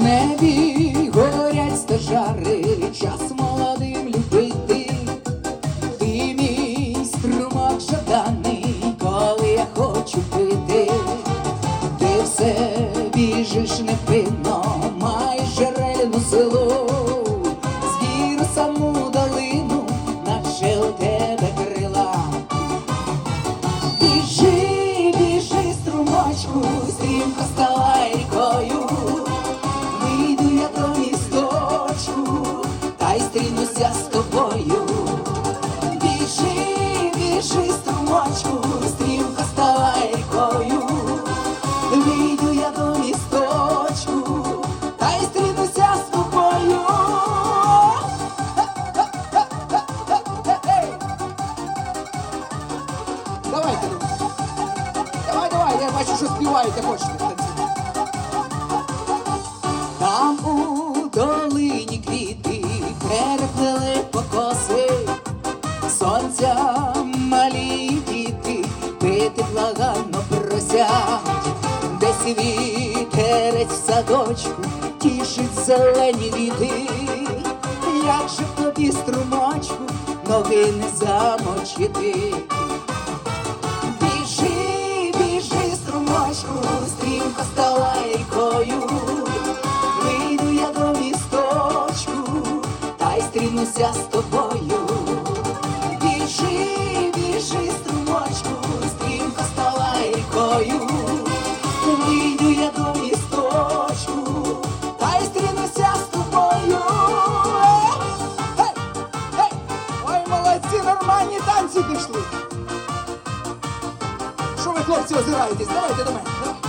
небі горять стожари, час молодим любити. Ти мій струмок жаданий, коли я хочу пити. Ти все біжиш невпинно, маєш джерельну силу, з гір саму долину, наче у тебе крила. Біжи, біжи, струмочку, стала та й стрінуся з тобою. Біжи, біжи, струмочку, стрімко стала рікою. Вийду я до місточку, та й стрінуся з тобою. Давайте. Давай, давай, я бачу, що співаєте, хочете. Пити благально просять, десь вітерець в садочку тішить зелені віти, як же в тобі струмочку ноги не замочити. Біжи, біжи, струмочку, стрімко стала рікою. Вийду я до місточку, та й стрінуся з тобою. Молодці, танці пішли. Що ви, хлопці, озираєтесь? Давайте до мене.